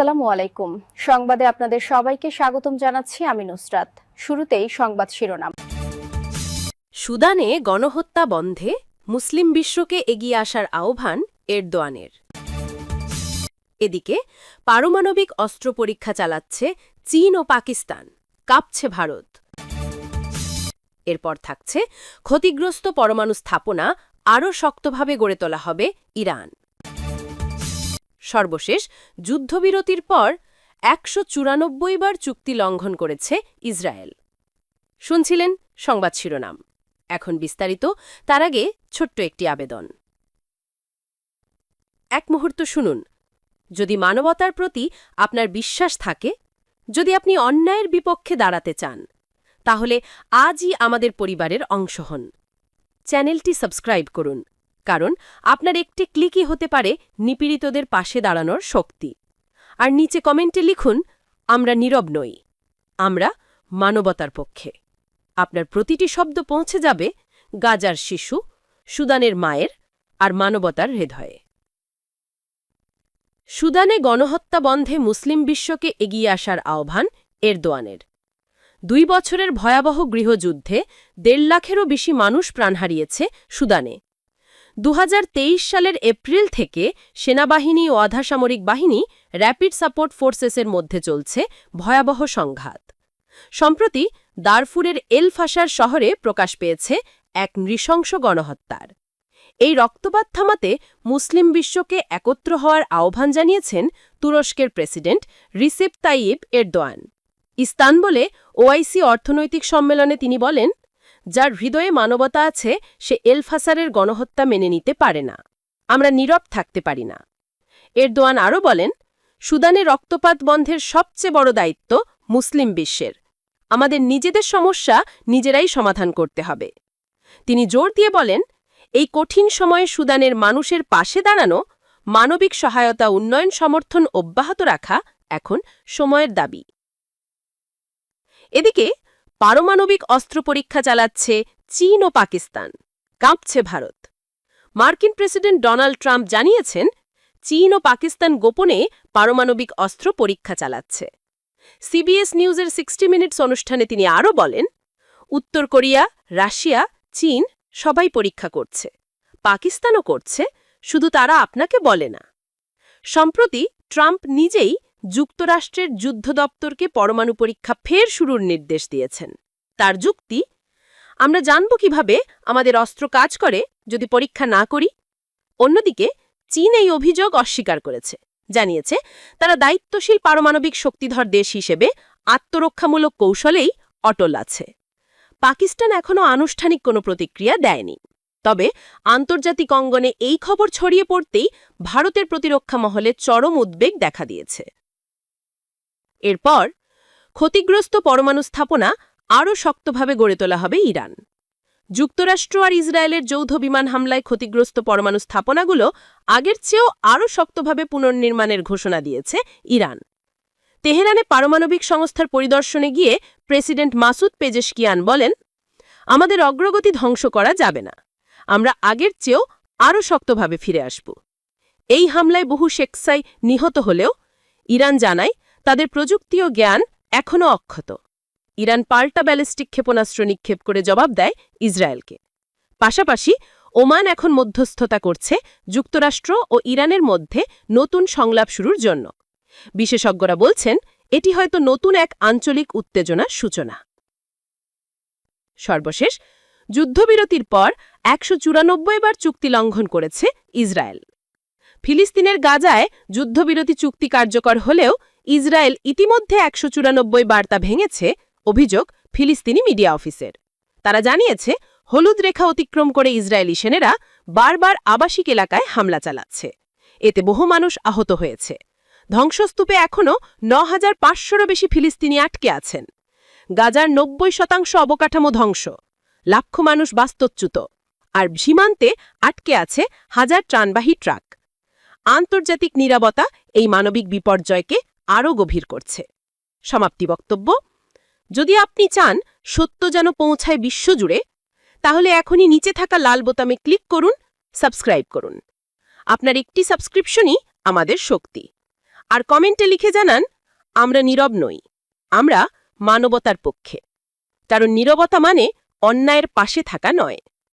আসসালামু আলাইকুম। সংবাদে আপনাদের সবাইকে স্বাগতম জানাচ্ছি আমি নুসরাত। শুরুতেই সংবাদ শিরোনাম। সুদানে গণহত্যা বন্ধে মুসলিম বিশ্বকে এগিয়ে আসার আহ্বান এরদোয়ানের। এদিকে পারমাণবিক অস্ত্র পরীক্ষা চালাচ্ছে চীন ও পাকিস্তান। কাঁপছে ভারত। এরপর থাকছে ক্ষতিগ্রস্ত পরমাণু স্থাপনা আরও শক্তভাবে গড়ে তোলা হবে ইরান। সর্বশেষ যুদ্ধবিরতির পর একশো চুরানব্বই বার চুক্তি লঙ্ঘন করেছে ইসরায়েল। শুনছিলেন সংবাদ শিরোনাম। এখন বিস্তারিত, তার আগে ছোট্ট একটি আবেদন। এক মুহূর্ত শুনুন। যদি মানবতার প্রতি আপনার বিশ্বাস থাকে, যদি আপনি অন্যায়ের বিপক্ষে দাঁড়াতে চান, তাহলে আজই আমাদের পরিবারের অংশ হন। চ্যানেলটি সাবস্ক্রাইব করুন। কারণ আপনার একটি ক্লিকই হতে পারে নিপীড়িতদের পাশে দাঁড়ানোর শক্তি। আর নিচে কমেন্টে লিখুন, আমরা নীরব নই, আমরা মানবতার পক্ষে। আপনার প্রতিটি শব্দ পৌঁছে যাবে গাজার শিশু, সুদানের মায়ের আর মানবতার হৃদয়ে। সুদানে গণহত্যা বন্ধে মুসলিম বিশ্বকে এগিয়ে আসার আহ্বান এরদোয়ানের। দুই বছরের ভয়াবহ গৃহযুদ্ধে দেড় লাখেরও বেশি মানুষ প্রাণ হারিয়েছে সুদানে। দু হাজার তেইশ সালের এপ্রিল থেকে সেনাবাহিনী ও আধাসামরিক বাহিনী র্যাপিড সাপোর্ট ফোর্সেসের মধ্যে চলছে ভয়াবহ সংঘাত। সম্প্রতি দারফুরের এল ফাসার শহরে প্রকাশ পেয়েছে এক নৃশংস গণহত্যার। এই রক্তপাত থামাতে মুসলিম বিশ্বকে একত্র হওয়ার আহ্বান জানিয়েছেন তুরস্কের প্রেসিডেন্ট রিসেপ তাইয়েব এরদোয়ান। ইস্তানবুলে ওআইসি অর্থনৈতিক সম্মেলনে তিনি বলেন যার হৃদয়ে মানবতা আছে, সে এলফাসারের গণহত্যা মেনে নিতে পারে না। আমরা নীরব থাকতে পারি না। এরদোয়ান আরও বলেন, সুদানে রক্তপাত বন্ধের সবচেয়ে বড় দায়িত্ব মুসলিম বিশ্বের। আমাদের নিজেদের সমস্যা নিজেরাই সমাধান করতে হবে। তিনি জোর দিয়ে বলেন, এই কঠিন সময়ে সুদানের মানুষের পাশে দাঁড়ানো, মানবিক সহায়তা উন্নয়ন সমর্থন অব্যাহত রাখা এখন সময়ের দাবি। এদিকে পারমাণবিক অস্ত্র পরীক্ষা চালাচ্ছে চীন ও পাকিস্তান। কাঁপছে ভারত। মার্কিন প্রেসিডেন্ট ডোনাল্ড ট্রাম্প জানিয়েছেন, চীন ও পাকিস্তান গোপনে পারমাণবিক অস্ত্র পরীক্ষা চালাচ্ছে। সিবিএস নিউজের সিক্সটি মিনিটস অনুষ্ঠানে তিনি আরও বলেন, উত্তর কোরিয়া, রাশিয়া, চীন সবাই পরীক্ষা করছে। পাকিস্তানও করছে, শুধু তারা আপনাকে বলে না। সম্প্রতি ট্রাম্প নিজেই যুক্তরাষ্ট্রের যুদ্ধ দপ্তরকে পরমাণু পরীক্ষা ফের শুরুর নির্দেশ দিয়েছেন। তার যুক্তি, আমরা জানব কীভাবে আমাদের অস্ত্র কাজ করে যদি পরীক্ষা না করি। অন্যদিকে, চীন এই অভিযোগ অস্বীকার করেছে। জানিয়েছে, তারা দায়িত্বশীল পারমাণবিক শক্তিধর দেশ হিসেবে আত্মরক্ষামূলক কৌশলেই অটল আছে। পাকিস্তান এখনও আনুষ্ঠানিক কোনো প্রতিক্রিয়া দেয়নি। তবে, আন্তর্জাতিক অঙ্গনে এই খবর ছড়িয়ে পড়তেই ভারতের প্রতিরক্ষা মহলে চরম উদ্বেগ দেখা দিয়েছে। এরপর ক্ষতিগ্রস্ত পরমাণু স্থাপনা আরও শক্তভাবে গড়ে তোলা হবে ইরান। যুক্তরাষ্ট্র আর ইসরায়েলের যৌথ বিমান হামলায় ক্ষতিগ্রস্ত পরমাণু স্থাপনাগুলো আগের চেয়েও আরও শক্তভাবে পুনর্নির্মাণের ঘোষণা দিয়েছে ইরান। তেহরানে পারমাণবিক সংস্থার পরিদর্শনে গিয়ে প্রেসিডেন্ট মাসুদ পেজেশকিয়ান বলেন, আমাদের অগ্রগতি ধ্বংস করা যাবে না। আমরা আগের চেয়েও আরও শক্তভাবে ফিরে আসব। এই হামলায় বহু শেখসাই নিহত হলেও ইরান জানায় তাদের প্রযুক্তি ও জ্ঞান এখনও অক্ষত। ইরান পাল্টা ব্যালিস্টিক ক্ষেপণাস্ত্র নিক্ষেপ করে জবাব দেয় ইসরায়েলকে। পাশাপাশি, ওমান এখন মধ্যস্থতা করছে যুক্তরাষ্ট্র ও ইরানের মধ্যে নতুন সংলাপ শুরুর জন্য। বিশেষজ্ঞরা বলছেন, এটি হয়তো নতুন এক আঞ্চলিক উত্তেজনার সূচনা। সর্বশেষ, যুদ্ধবিরতির পর একশো চুরানব্বই বার চুক্তি লঙ্ঘন করেছে ইসরায়েল। ফিলিস্তিনের গাজায় যুদ্ধবিরতি চুক্তি কার্যকর হলেও ইসরায়েল ইতিমধ্যে একশো চুরানব্বই বার্তা ভেঙেছে, অভিযোগ ফিলিস্তিনি মিডিয়া অফিসের। তারা জানিয়েছে, হলুদ রেখা অতিক্রম করে ইসরায়েলি সেনেরা বারবার আবাসিক এলাকায় হামলা চালাচ্ছে। এতে বহু মানুষ আহত হয়েছে। ধ্বংসস্তূপে এখনও ন হাজার পাঁচশোরও বেশি ফিলিস্তিনি আটকে আছেন। গাজার নব্বই শতাংশ অবকাঠামো ধ্বংস। লাখ মানুষ বাস্তুচ্যুত। আর সীমান্তে আটকে আছে হাজার ট্রানবাহী ট্রাক। আন্তর্জাতিক নিরাপত্তা এই মানবিক বিপর্যয়কে আরও গভীর করছে। সমাপ্তি বক্তব্য। যদি আপনি চান সত্য যেন পৌঁছায় বিশ্বজুড়ে, তাহলে এখনই নিচে থাকা লাল বোতামে ক্লিক করুন, সাবস্ক্রাইব করুন। আপনার একটি সাবস্ক্রিপশনই আমাদের শক্তি। আর কমেন্টে লিখে জানান, আমরা নীরব নই, আমরা মানবতার পক্ষে। কারণ নীরবতা মানে অন্যায়ের পাশে থাকা নয়।